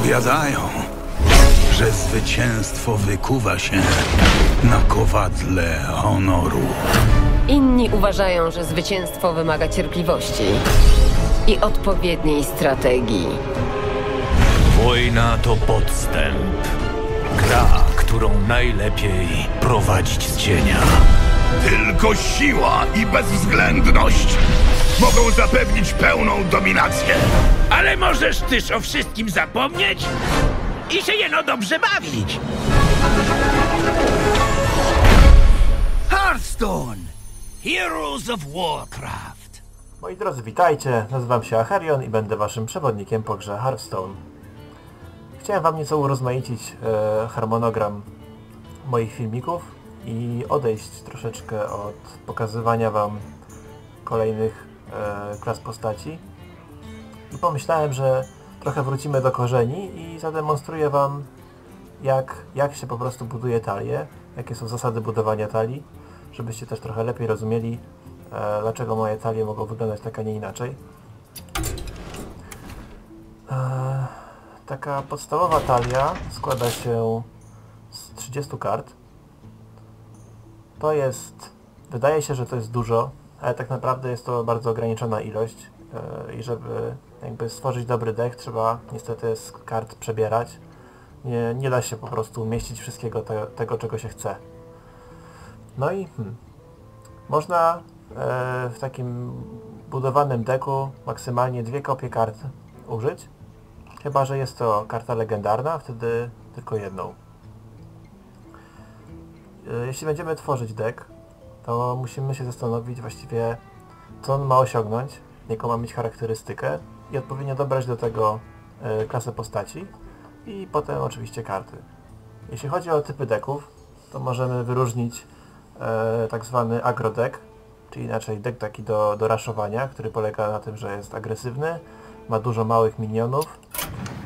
Powiadają, że zwycięstwo wykuwa się na kowadle honoru. Inni uważają, że zwycięstwo wymaga cierpliwości i odpowiedniej strategii. Wojna to podstęp. Gra, którą najlepiej prowadzić z cienia. Tylko siła i bezwzględność mogą zapewnić pełną dominację. Ale możesz też o wszystkim zapomnieć i się jeno dobrze bawić. Hearthstone! Heroes of Warcraft! Moi drodzy, witajcie. Nazywam się Acherion i będę waszym przewodnikiem po grze Hearthstone. Chciałem wam nieco urozmaicić e, harmonogram moich filmików i odejść troszeczkę od pokazywania wam kolejnych e, klas postaci. I pomyślałem, że trochę wrócimy do korzeni i zademonstruję wam jak, jak się po prostu buduje talię, jakie są zasady budowania talii, żebyście też trochę lepiej rozumieli, e, dlaczego moje talie mogą wyglądać tak, a nie inaczej. E, taka podstawowa talia składa się z 30 kart. To jest, wydaje się, że to jest dużo, ale tak naprawdę jest to bardzo ograniczona ilość e, i żeby jakby stworzyć dobry deck trzeba niestety z kart przebierać. Nie, nie da się po prostu umieścić wszystkiego te, tego, czego się chce. No i hmm, można e, w takim budowanym deku maksymalnie dwie kopie kart użyć. Chyba, że jest to karta legendarna, wtedy tylko jedną. E, Jeśli będziemy tworzyć deck, to musimy się zastanowić właściwie, co on ma osiągnąć, jaką ma mieć charakterystykę i odpowiednio dobrać do tego e, klasę postaci i potem oczywiście karty. Jeśli chodzi o typy decków, to możemy wyróżnić e, tak zwany agro deck, czyli inaczej deck taki do, do raszowania, który polega na tym, że jest agresywny, ma dużo małych minionów,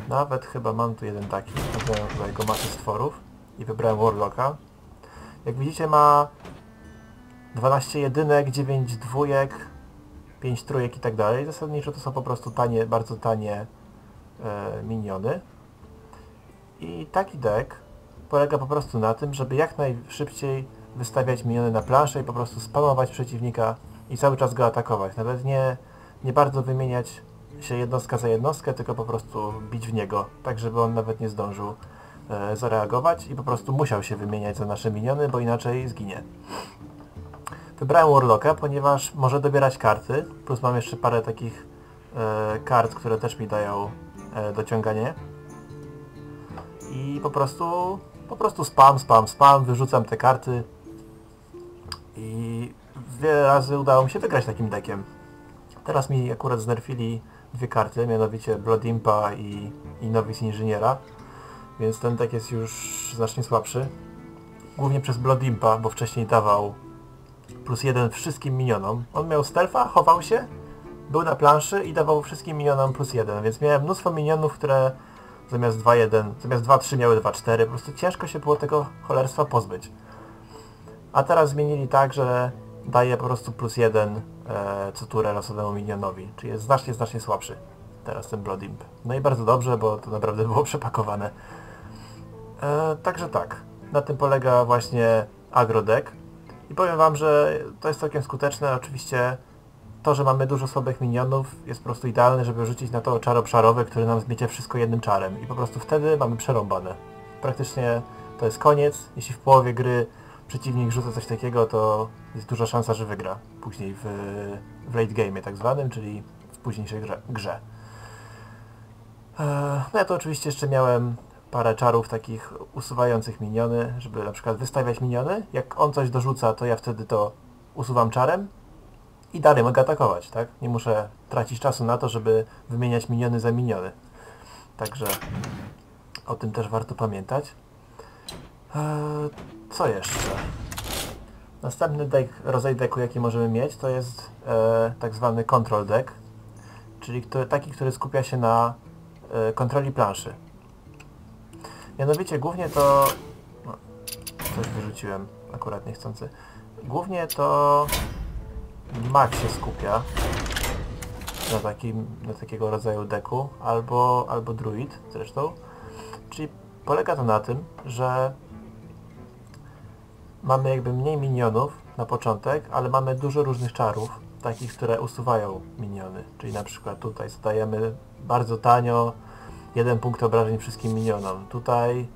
nawet chyba mam tu jeden taki, wybrałem chyba jego masę stworów i wybrałem Warlocka. Jak widzicie ma 12 jedynek, 9 dwójek, 5 trójek i tak dalej. Zasadniczo to są po prostu tanie, bardzo tanie e, miniony. I taki deck polega po prostu na tym, żeby jak najszybciej wystawiać miniony na planszę i po prostu spamować przeciwnika i cały czas go atakować. Nawet nie, nie bardzo wymieniać się jednostka za jednostkę, tylko po prostu bić w niego, tak żeby on nawet nie zdążył e, zareagować i po prostu musiał się wymieniać za nasze miniony, bo inaczej zginie. Wybrałem Warlocka, ponieważ może dobierać karty, plus mam jeszcze parę takich e, kart, które też mi dają e, dociąganie. I po prostu, po prostu spam, spam, spam, wyrzucam te karty i wiele razy udało mi się wygrać takim deckiem. Teraz mi akurat znerfili dwie karty, mianowicie Blood Impa i, i Novice Inżyniera, więc ten deck jest już znacznie słabszy. Głównie przez Blood Impa, bo wcześniej dawał plus jeden wszystkim minionom. On miał stealtha, chował się, był na planszy i dawał wszystkim minionom plus jeden, więc miałem mnóstwo minionów, które zamiast 2-1, zamiast 2-3 miały 2-4, po prostu ciężko się było tego cholerstwa pozbyć. A teraz zmienili tak, że daje po prostu plus jeden e, co turę losowemu minionowi, czyli jest znacznie, znacznie słabszy teraz ten Blood Imp. No i bardzo dobrze, bo to naprawdę było przepakowane. E, także tak, na tym polega właśnie agro deck. I powiem wam, że to jest całkiem skuteczne. Oczywiście to, że mamy dużo słabych minionów jest po prostu idealne, żeby rzucić na to czar obszarowy, który nam zmiecie wszystko jednym czarem. I po prostu wtedy mamy przerąbane. Praktycznie to jest koniec. Jeśli w połowie gry przeciwnik rzuca coś takiego, to jest duża szansa, że wygra. Później w, w late game tak zwanym, czyli w późniejszej grze. grze. Eee, No ja to oczywiście jeszcze miałem parę czarów takich usuwających miniony, żeby na przykład wystawiać miniony. Jak on coś dorzuca, to ja wtedy to usuwam czarem i dalej mogę atakować, tak? Nie muszę tracić czasu na to, żeby wymieniać miniony za miniony. Także o tym też warto pamiętać. Eee, co jeszcze? Następny deck, rodzaj decku jaki możemy mieć to jest e, tak zwany control deck, czyli który, taki, który skupia się na e, kontroli planszy. Mianowicie głównie to... No, coś wyrzuciłem akurat niechcący. Głównie to Mac się skupia. na, takim, na takiego rodzaju deku, albo, albo druid zresztą. Czyli polega to na tym, że mamy jakby mniej minionów na początek, ale mamy dużo różnych czarów, takich, które usuwają miniony. Czyli na przykład tutaj zadajemy bardzo tanio jeden punkt obrażeń wszystkim minionom. Tutaj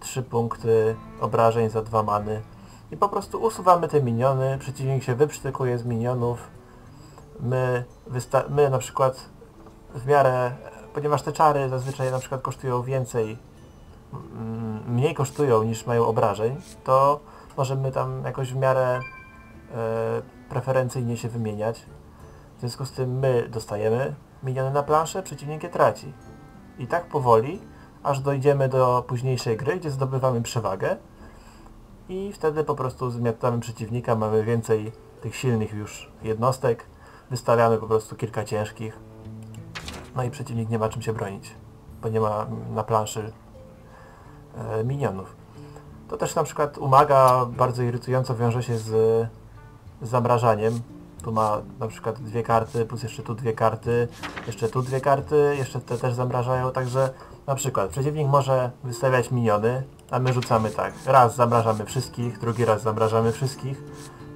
trzy punkty obrażeń za dwa many. I po prostu usuwamy te miniony, przeciwnik się wyprztykuje z minionów. My, my na przykład w miarę, ponieważ te czary zazwyczaj na przykład kosztują więcej, mm, mniej kosztują niż mają obrażeń, to możemy tam jakoś w miarę e, preferencyjnie się wymieniać. W związku z tym my dostajemy miniony na planszę, przeciwnik je traci. I tak powoli, aż dojdziemy do późniejszej gry, gdzie zdobywamy przewagę i wtedy po prostu zmiatamy przeciwnika, mamy więcej tych silnych już jednostek, wystawiamy po prostu kilka ciężkich, no i przeciwnik nie ma czym się bronić, bo nie ma na planszy e, minionów. To też na przykład umaga bardzo irytująco wiąże się z, z zamrażaniem. Tu ma na przykład dwie karty, plus jeszcze tu dwie karty, jeszcze tu dwie karty, jeszcze te też zamrażają, także na przykład przeciwnik może wystawiać miniony, a my rzucamy tak. Raz zamrażamy wszystkich, drugi raz zamrażamy wszystkich.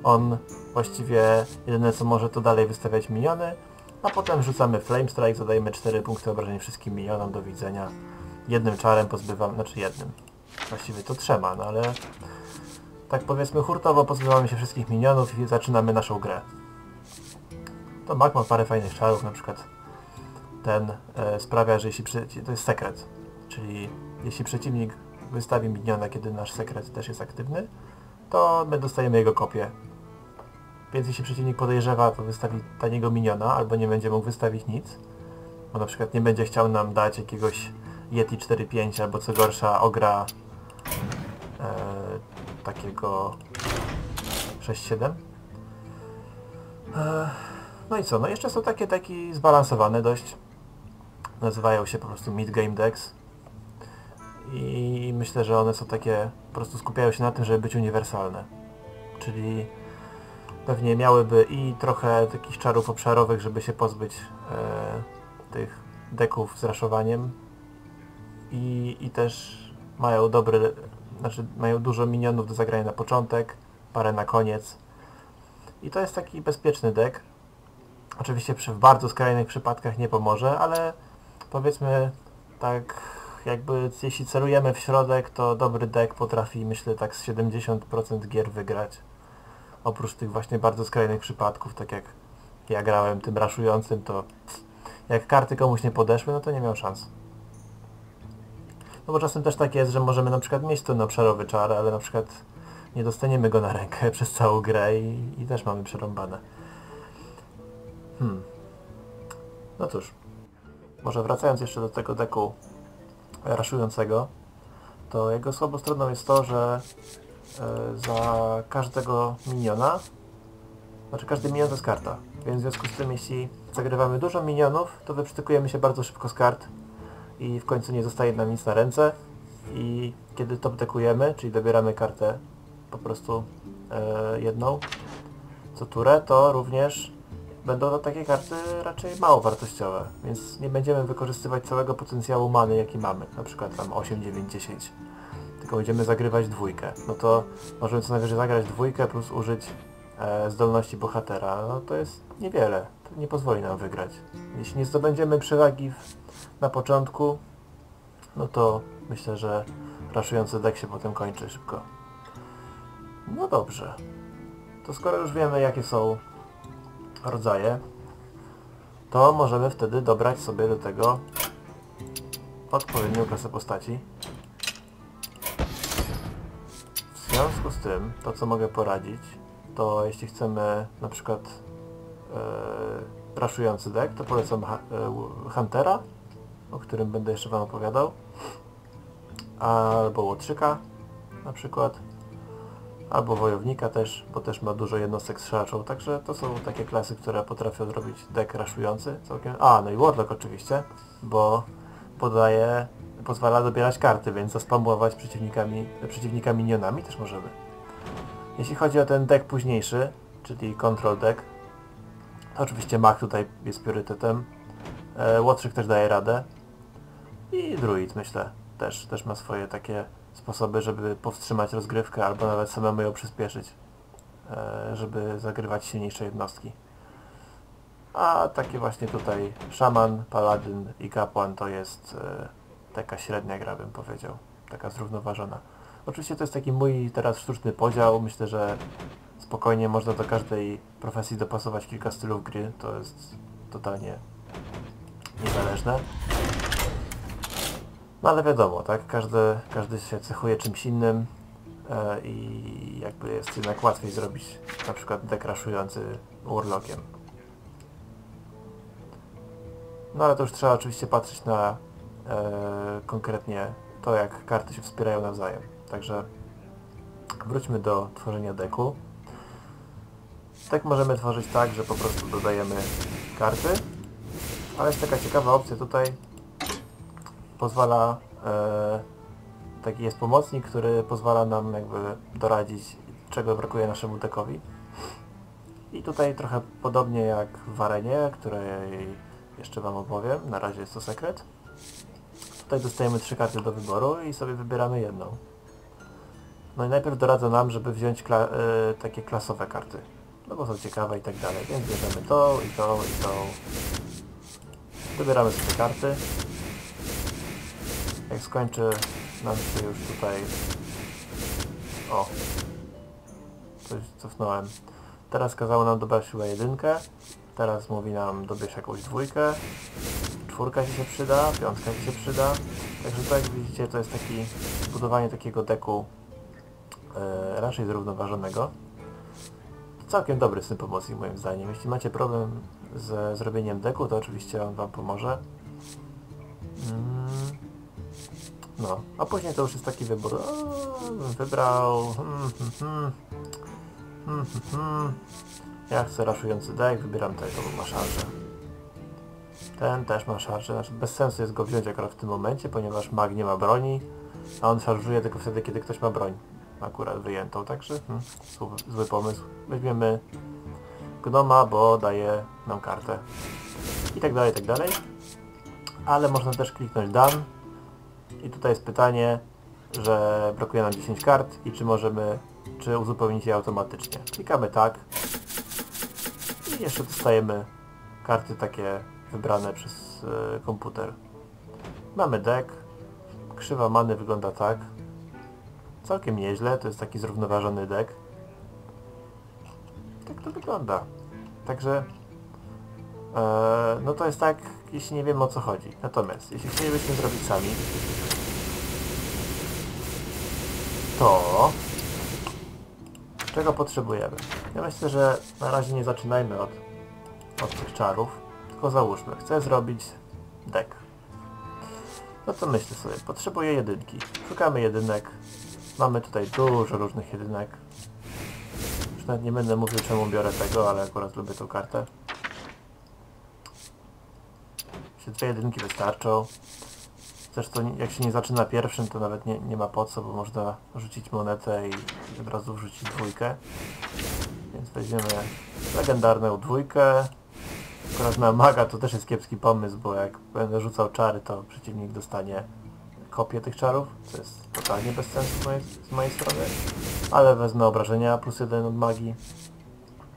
On właściwie jedyne co może to dalej wystawiać miniony, a potem rzucamy Flame Strike, zadajemy 4 punkty obrażeń wszystkim minionom, do widzenia. Jednym czarem pozbywamy, znaczy jednym. Właściwie to trzema, no ale tak powiedzmy hurtowo pozbywamy się wszystkich minionów i zaczynamy naszą grę. To Mag ma parę fajnych czarów, na przykład ten e, sprawia, że jeśli to jest sekret, czyli jeśli przeciwnik wystawi miniona, kiedy nasz sekret też jest aktywny, to my dostajemy jego kopię. Więc jeśli przeciwnik podejrzewa, to wystawi taniego miniona, albo nie będzie mógł wystawić nic, bo na przykład nie będzie chciał nam dać jakiegoś Yeti 4.5 albo co gorsza ogra e, takiego 6.7. E, no i co, no jeszcze są takie taki zbalansowane dość. Nazywają się po prostu mid game decks. I myślę, że one są takie, po prostu skupiają się na tym, żeby być uniwersalne. Czyli pewnie miałyby i trochę takich czarów obszarowych, żeby się pozbyć e, tych deków z raszowaniem. I, I też mają dobry, znaczy mają dużo minionów do zagrania na początek, parę na koniec. I to jest taki bezpieczny deck. Oczywiście przy, w bardzo skrajnych przypadkach nie pomoże, ale powiedzmy tak jakby jeśli celujemy w środek, to dobry deck potrafi myślę tak z 70% gier wygrać. Oprócz tych właśnie bardzo skrajnych przypadków, tak jak ja grałem tym raszującym, to jak karty komuś nie podeszły, no to nie miał szans. No bo czasem też tak jest, że możemy na przykład mieć ten obszarowy czar, ale na przykład nie dostaniemy go na rękę przez całą grę i, i też mamy przerąbane. Hmm. No cóż. Może wracając jeszcze do tego deku raszującego, to jego słabą stroną jest to, że e, za każdego miniona, znaczy każdy minion to jest karta, więc w związku z tym jeśli zagrywamy dużo minionów, to wyprztykujemy się bardzo szybko z kart i w końcu nie zostaje nam nic na ręce i kiedy top dekujemy, czyli dobieramy kartę po prostu e, jedną co turę, to również będą to takie karty raczej mało wartościowe, więc nie będziemy wykorzystywać całego potencjału many jaki mamy, na przykład tam 8, 9, 10 tylko będziemy zagrywać dwójkę, no to możemy co najwyżej zagrać dwójkę plus użyć e, zdolności bohatera, no to jest niewiele, to nie pozwoli nam wygrać. Jeśli nie zdobędziemy przewagi w, na początku, no to myślę, że raszujący deck się potem kończy szybko. No dobrze. To skoro już wiemy jakie są rodzaje, to możemy wtedy dobrać sobie do tego odpowiednią klasę postaci. W związku z tym, to co mogę poradzić, to jeśli chcemy na przykład e, raszujący deck, to polecam ha, e, Huntera, o którym będę jeszcze Wam opowiadał, albo Łotrzyka na przykład, albo Wojownika też, bo też ma dużo jednostek strzelaczą, także to są takie klasy, które potrafią zrobić deck raszujący całkiem. A, no i Warlock oczywiście, bo podaje, pozwala dobierać karty, więc zaspamować przeciwnikami, przeciwnika minionami też możemy. Jeśli chodzi o ten deck późniejszy, czyli Control Deck, Oczywiście Mach tutaj jest priorytetem. E, Łotrzyk też daje radę. I Druid myślę też, też ma swoje takie sposoby, żeby powstrzymać rozgrywkę albo nawet samemu ją przyspieszyć. E, żeby zagrywać silniejsze jednostki. A takie właśnie tutaj szaman, paladyn i kapłan to jest e, taka średnia gra bym powiedział. Taka zrównoważona. Oczywiście to jest taki mój teraz sztuczny podział. Myślę, że spokojnie można do każdej profesji dopasować kilka stylów gry. To jest totalnie niezależne. No ale wiadomo, tak? Każdy, każdy się cechuje czymś innym e, i jakby jest jednak łatwiej zrobić na przykład dekraszujący urlokiem. No ale to już trzeba oczywiście patrzeć na e, konkretnie to, jak karty się wspierają nawzajem. Także wróćmy do tworzenia deku. Dek możemy tworzyć tak, że po prostu dodajemy karty, ale jest taka ciekawa opcja tutaj. Pozwala, e, taki jest pomocnik, który pozwala nam jakby doradzić, czego brakuje naszemu dekowi. I tutaj trochę podobnie jak w arenie, której jeszcze Wam opowiem, na razie jest to sekret. Tutaj dostajemy trzy karty do wyboru i sobie wybieramy jedną. No i najpierw doradza nam, żeby wziąć kla e, takie klasowe karty. No bo są ciekawe i tak dalej, więc bierzemy to i to i to. Wybieramy sobie karty. Jak skończy nam się już tutaj... O! Coś cofnąłem. Teraz kazało nam dobrać chyba jedynkę. Teraz mówi nam dobierz jakąś dwójkę. Czwórka ci się przyda, piątka ci się przyda. Także tak jak widzicie to jest taki budowanie takiego deku e, raczej zrównoważonego. Całkiem dobry z tym pomocnik moim zdaniem. Jeśli macie problem ze zrobieniem deku, to oczywiście on Wam pomoże. Mm. No, a później to już jest taki wybór. O, wybrał... Hmm, hmm, hmm. Hmm, hmm, hmm. Ja chcę raszujący deck, wybieram tego, bo ma szarżę. Ten też ma szarżę, znaczy bez sensu jest go wziąć akurat w tym momencie, ponieważ mag nie ma broni, a on szarżuje tylko wtedy, kiedy ktoś ma broń akurat wyjętą, także hmm, zły pomysł. Weźmiemy gnoma, bo daje nam kartę. I tak dalej, i tak dalej. Ale można też kliknąć done. I tutaj jest pytanie, że brakuje nam 10 kart i czy możemy, czy uzupełnić je automatycznie. Klikamy tak. I jeszcze dostajemy karty takie wybrane przez y, komputer. Mamy deck. Krzywa many wygląda tak. Całkiem nieźle, to jest taki zrównoważony deck. Tak to wygląda. Także e, no to jest tak, jeśli nie wiemy o co chodzi. Natomiast jeśli chcielibyśmy zrobić sami, to czego potrzebujemy? Ja myślę, że na razie nie zaczynajmy od, od tych czarów, tylko załóżmy, chcę zrobić deck. No to myślę sobie, potrzebuję jedynki. Szukamy jedynek. Mamy tutaj dużo różnych jedynek. Już nawet nie będę mówił czemu biorę tego, ale akurat lubię tą kartę. Się dwie jedynki wystarczą. Zresztą jak się nie zaczyna pierwszym, to nawet nie, nie ma po co, bo można rzucić monetę i od razu wrzucić dwójkę. Więc weźmiemy legendarną dwójkę. Akurat na maga to też jest kiepski pomysł, bo jak będę rzucał czary, to przeciwnik dostanie kopię tych czarów, co jest totalnie bez sensu z mojej, z mojej strony. Ale wezmę obrażenia plus jeden od magii.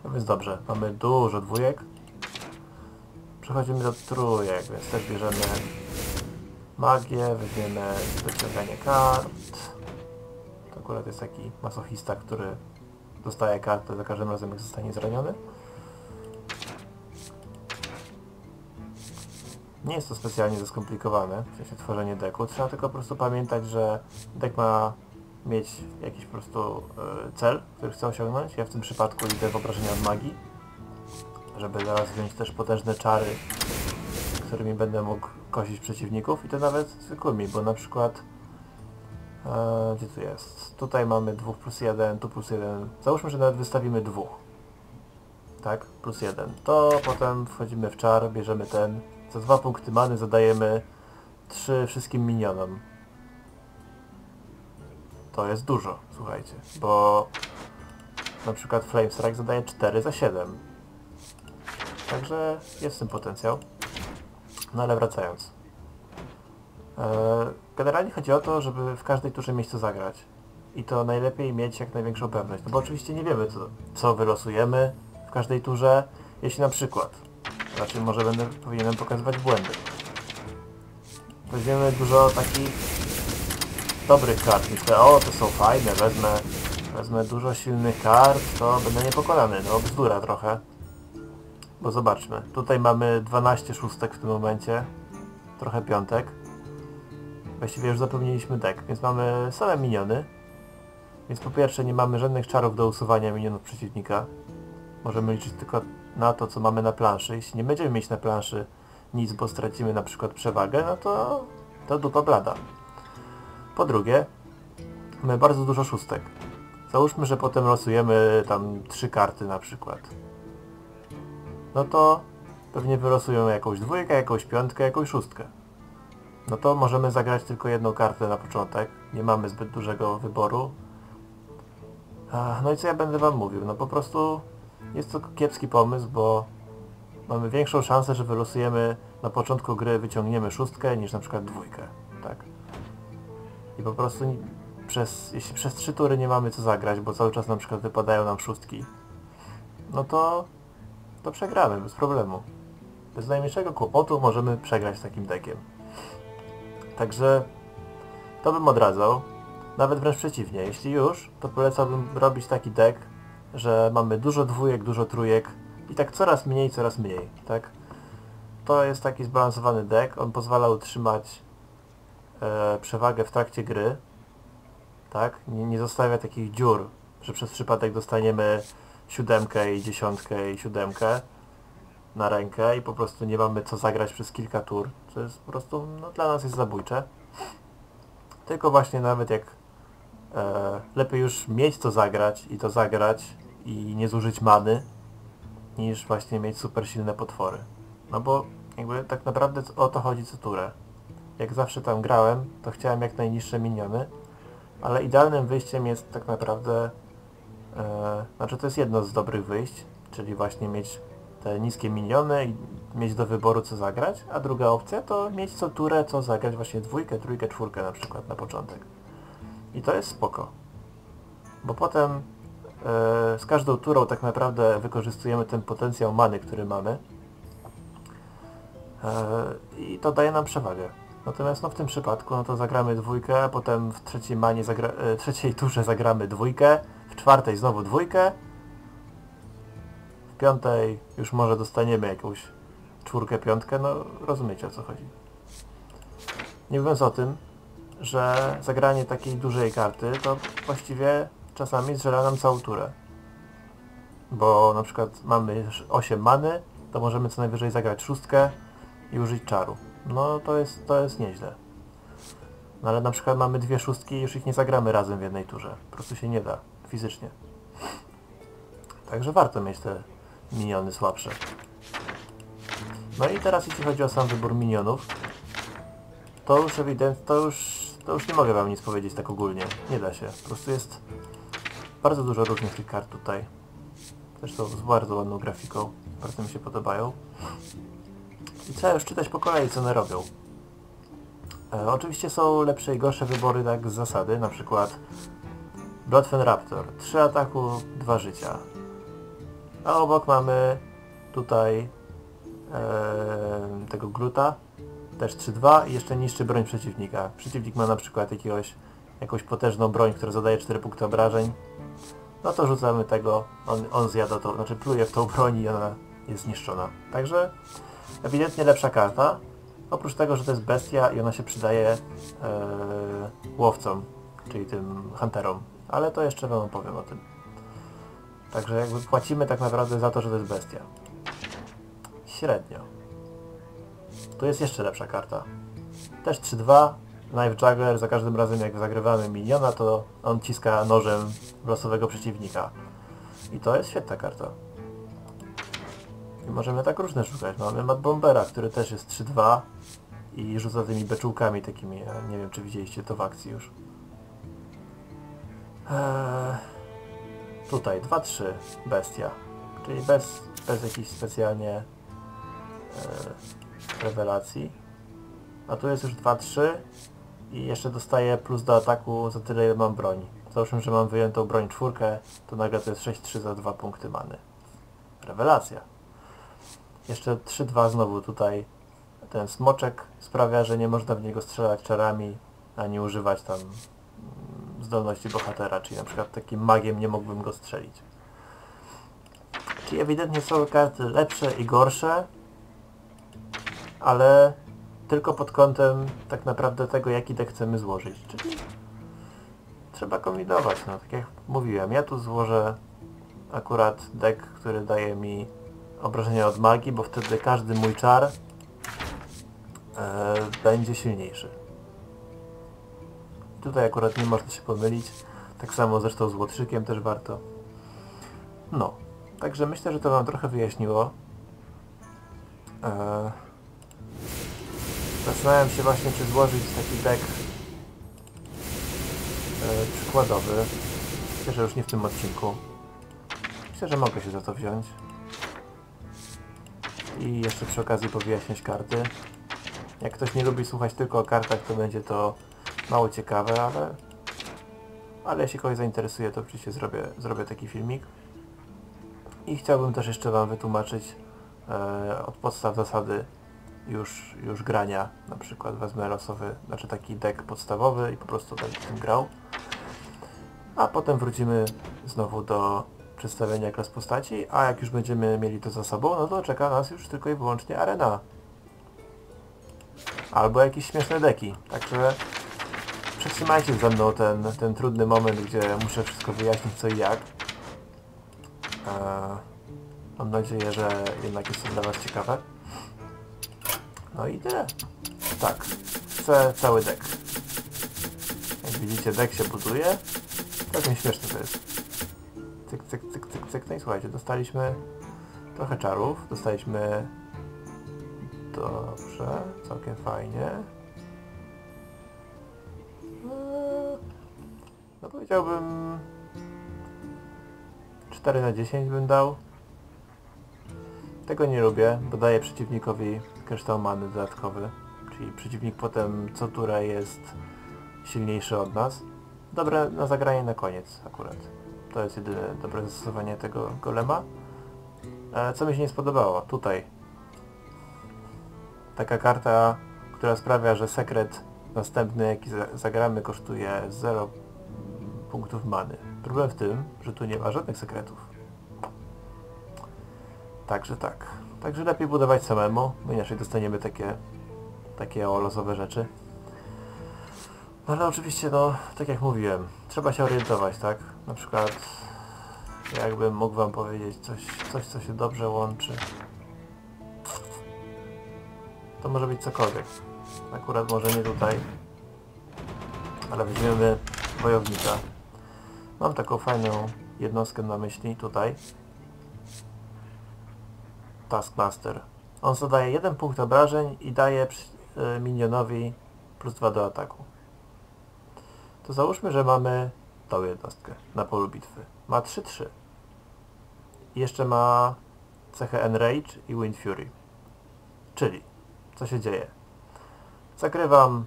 No więc dobrze, mamy dużo dwójek. Przechodzimy do trójek, więc też bierzemy magię, weźmiemy wyciąganie kart. To akurat jest taki masochista, który dostaje kartę za każdym razem jak zostanie zraniony. Nie jest to specjalnie zaskomplikowane, w sensie tworzenie deku. Trzeba tylko po prostu pamiętać, że deck ma mieć jakiś po prostu y, cel, który chce osiągnąć. Ja w tym przypadku idę w obrażenia od magii, żeby zaraz wziąć też potężne czary, którymi będę mógł kosić przeciwników i to nawet zwykłymi, bo na przykład e, gdzie tu jest? Tutaj mamy 2 plus 1, tu plus 1. Załóżmy, że nawet wystawimy 2. Tak? Plus 1. To potem wchodzimy w czar, bierzemy ten. Za dwa punkty many zadajemy 3 wszystkim minionom. To jest dużo, słuchajcie, bo na przykład Flame Strike zadaje 4 za 7. Także jest w tym potencjał. No ale wracając. E, Generalnie chodzi o to, żeby w każdej turze mieć co zagrać. I to najlepiej mieć jak największą pewność. No bo oczywiście nie wiemy co, co wylosujemy w każdej turze. Jeśli na przykład, raczej może będę powinienem pokazywać błędy. Weźmiemy dużo takich dobrych kart. Myślę, o to są fajne, wezmę, wezmę dużo silnych kart, to będę niepokonany. No bzdura trochę. Bo zobaczmy, tutaj mamy 12 szóstek w tym momencie, trochę piątek. Właściwie już zapełniliśmy deck, więc mamy same miniony. Więc po pierwsze nie mamy żadnych czarów do usuwania minionów przeciwnika. Możemy liczyć tylko na to, co mamy na planszy. Jeśli nie będziemy mieć na planszy nic, bo stracimy na przykład przewagę, no to, to dupa blada. Po drugie, mamy bardzo dużo szóstek. Załóżmy, że potem losujemy tam trzy karty na przykład. No to pewnie wylosują jakąś dwójkę, jakąś piątkę, jakąś szóstkę. No to możemy zagrać tylko jedną kartę na początek. Nie mamy zbyt dużego wyboru. No i co ja będę wam mówił? No po prostu jest to kiepski pomysł, bo mamy większą szansę, że wylosujemy na początku gry, wyciągniemy szóstkę niż na przykład dwójkę. Tak. I po prostu przez, jeśli przez trzy tury nie mamy co zagrać, bo cały czas na przykład wypadają nam szóstki, no to, to przegramy bez problemu. Bez najmniejszego kłopotu możemy przegrać z takim deckiem. Także to bym odradzał. Nawet wręcz przeciwnie. Jeśli już, to polecałbym robić taki deck, że mamy dużo dwójek, dużo trójek i tak coraz mniej, coraz mniej, tak? To jest taki zbalansowany deck, on pozwala utrzymać e, przewagę w trakcie gry, tak? Nie, nie zostawia takich dziur, że przez przypadek dostaniemy siódemkę i dziesiątkę i siódemkę na rękę i po prostu nie mamy co zagrać przez kilka tur, co jest po prostu, no dla nas jest zabójcze. Tylko właśnie nawet jak e, lepiej już mieć co zagrać i to zagrać i nie zużyć many, niż właśnie mieć super silne potwory. No bo jakby tak naprawdę o to chodzi co turę. Jak zawsze tam grałem, to chciałem jak najniższe miniony, ale idealnym wyjściem jest tak naprawdę, znaczy to jest jedno z dobrych wyjść, czyli właśnie mieć te niskie miniony i mieć do wyboru co zagrać, a druga opcja to mieć co turę co zagrać właśnie dwójkę, trójkę, czwórkę na przykład na początek. I to jest spoko. Bo potem e, z każdą turą tak naprawdę wykorzystujemy ten potencjał many, który mamy. E, I to daje nam przewagę. Natomiast no w tym przypadku no to zagramy dwójkę, potem w trzeciej manie zagra e, trzeciej turze zagramy dwójkę, czwartej znowu dwójkę, w piątej już może dostaniemy jakąś czwórkę, piątkę, no rozumiecie o co chodzi. Nie mówiąc o tym, że zagranie takiej dużej karty to właściwie czasami zżera nam całą turę. Bo na przykład mamy 8 many, to możemy co najwyżej zagrać szóstkę i użyć czaru. No to jest, to jest nieźle. No ale na przykład mamy dwie szóstki i już ich nie zagramy razem w jednej turze. Po prostu się nie da, fizycznie. Także warto mieć te miniony słabsze. No i teraz jeśli chodzi o sam wybór minionów, to już ewidentnie, to już, to już nie mogę wam nic powiedzieć tak ogólnie. Nie da się. Po prostu jest bardzo dużo różnych tych kart tutaj. Zresztą z bardzo ładną grafiką. Bardzo mi się podobają. I trzeba już czytać po kolei co one robią. E, oczywiście są lepsze i gorsze wybory tak z zasady, na przykład Bloodfen Raptor. 3 ataku, 2 życia. A obok mamy tutaj e, tego gluta, też 3-2 i jeszcze niszczy broń przeciwnika. Przeciwnik ma na przykład jakiegoś, jakąś potężną broń, która zadaje 4 punkty obrażeń. No to rzucamy tego, on, on zjada to, znaczy pluje w tą broń i ona jest zniszczona. Także ewidentnie lepsza karta. Oprócz tego, że to jest bestia i ona się przydaje e, łowcom, czyli tym hunterom. Ale to jeszcze wam opowiem o tym. Także jakby płacimy tak naprawdę za to, że to jest bestia. Średnio. Tu jest jeszcze lepsza karta. Też 3-2. Knife Juggler, za każdym razem jak zagrywamy miniona, to on ciska nożem losowego przeciwnika. I to jest świetna karta. I możemy tak różne szukać. Mamy Mad Bombera, który też jest 3-2 i rzuca tymi beczułkami takimi. Ja nie wiem, czy widzieliście to w akcji już. Eee, tutaj 2-3 bestia. Czyli bez, bez jakichś specjalnie e, rewelacji. A tu jest już 2-3 i jeszcze dostaję plus do ataku za tyle ile mam broń. Załóżmy, że mam wyjętą broń czwórkę, to nagle to jest 6-3 za 2 punkty many. Rewelacja. Jeszcze 3-2 znowu tutaj ten smoczek sprawia, że nie można w niego strzelać czarami, ani używać tam zdolności bohatera, czyli na przykład takim magiem nie mógłbym go strzelić. Czyli ewidentnie są karty lepsze i gorsze, ale tylko pod kątem tak naprawdę tego, jaki deck chcemy złożyć. Czyli trzeba kombinować, no tak jak mówiłem, ja tu złożę akurat deck, który daje mi obrażenia od magii, bo wtedy każdy mój czar e, będzie silniejszy. Tutaj akurat nie można się pomylić, tak samo zresztą z łotrzykiem też warto. No, także myślę, że to Wam trochę wyjaśniło. E, Zastanawiam się właśnie, czy złożyć taki deck e, przykładowy. Myślę, że już nie w tym odcinku. Myślę, że mogę się za to wziąć. I jeszcze przy okazji powyjaśniać karty. Jak ktoś nie lubi słuchać tylko o kartach, to będzie to mało ciekawe, ale... Ale jeśli kogoś zainteresuje, to oczywiście zrobię, zrobię taki filmik. I chciałbym też jeszcze Wam wytłumaczyć e, od podstaw zasady już, już grania. Na przykład wezmę losowy, znaczy taki deck podstawowy i po prostu będę tym grał. A potem wrócimy znowu do przedstawienia klas postaci, a jak już będziemy mieli to za sobą, no to czeka nas już tylko i wyłącznie arena. Albo jakieś śmieszne deki. Także przetrzymajcie ze mną ten, ten trudny moment, gdzie muszę wszystko wyjaśnić co i jak. Eee, mam nadzieję, że jednak jest to dla Was ciekawe. No i tyle. Tak, chcę cały deck. Jak widzicie, deck się buduje. Całkiem śmieszne to jest. Cyk, cyk, cyk, cyk, cyk. No i słuchajcie, dostaliśmy trochę czarów. Dostaliśmy... Dobrze, całkiem fajnie. No powiedziałbym... 4 na 10 bym dał. Tego nie lubię, bo daje przeciwnikowi kryształ many dodatkowy. Czyli przeciwnik potem co turę jest silniejszy od nas. Dobre na zagranie na koniec akurat. To jest jedyne dobre zastosowanie tego golema. E, co mi się nie spodobało? Tutaj. Taka karta, która sprawia, że sekret następny jaki za- zagramy kosztuje 0 punktów many. Problem w tym, że tu nie ma żadnych sekretów. Także tak. Także lepiej budować samemu, bo inaczej dostaniemy takie takie losowe rzeczy. No ale oczywiście, no, tak jak mówiłem, trzeba się orientować, tak? Na przykład, jakbym mógł wam powiedzieć coś, coś co się dobrze łączy. To może być cokolwiek. Akurat może nie tutaj. Ale weźmiemy wojownika. Mam taką fajną jednostkę na myśli tutaj. Taskmaster. On zadaje jeden punkt obrażeń i daje y, minionowi plus 2 do ataku. To załóżmy, że mamy tą jednostkę na polu bitwy. Ma 3-3. I jeszcze ma cechę Enrage i Wind Fury. Czyli, co się dzieje? Zagrywam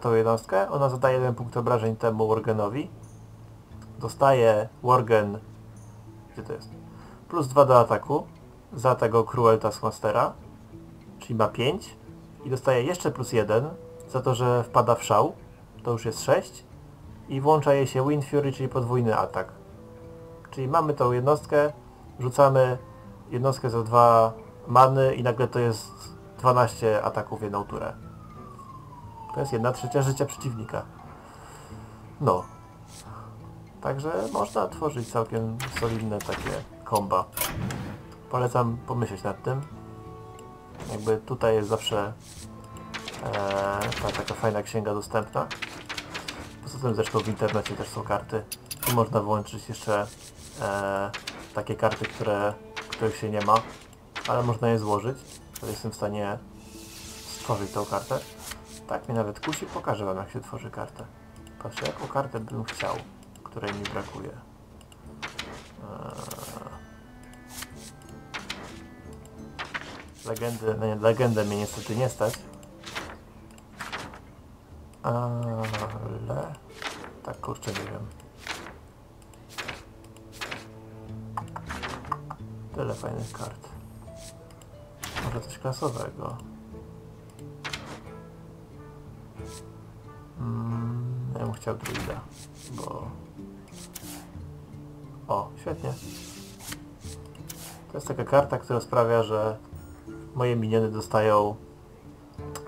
tą jednostkę, ona zadaje jeden punkt obrażeń temu Worgenowi. Dostaje Worgen, gdzie to jest? Plus 2 do ataku za tego Cruel Taskmastera, czyli ma 5 i dostaje jeszcze plus 1 za to, że wpada w szał, to już jest 6 i włącza jej się Wind Fury, czyli podwójny atak. Czyli mamy tą jednostkę, rzucamy jednostkę za 2 many i nagle to jest 12 ataków w jedną turę. To jest jedna trzecia życia przeciwnika. No. Także można tworzyć całkiem solidne takie komba. Polecam pomyśleć nad tym. Jakby tutaj jest zawsze e, ta taka fajna księga dostępna. Poza tym zresztą w internecie też są karty. Tu można włączyć jeszcze e, takie karty, które, których się nie ma, ale można je złożyć. To jestem w stanie stworzyć tą kartę. Tak mnie nawet kusi, pokażę wam jak się tworzy kartę. Patrzcie, jaką kartę bym chciał, której mi brakuje. Eee, Legendy, no nie, legendę mnie niestety nie stać. Ale... Tak kurczę nie wiem. Tyle fajnych kart. Może coś klasowego. Mm, ja bym chciał druida, bo... O, świetnie. To jest taka karta, która sprawia, że moje miniony dostają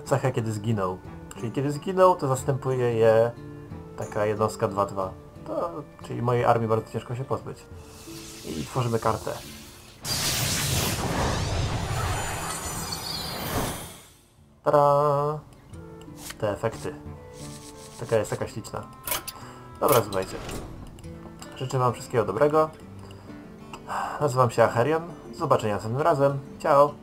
cechę kiedy zginą. Czyli kiedy zginą, to zastępuje je taka jednostka 2-2. To, czyli mojej armii bardzo ciężko się pozbyć. I tworzymy kartę. Tada! Te efekty. Taka jest taka śliczna. Dobra, słuchajcie. Życzę Wam wszystkiego dobrego. Nazywam się Acherion. Do zobaczenia następnym razem. Ciao!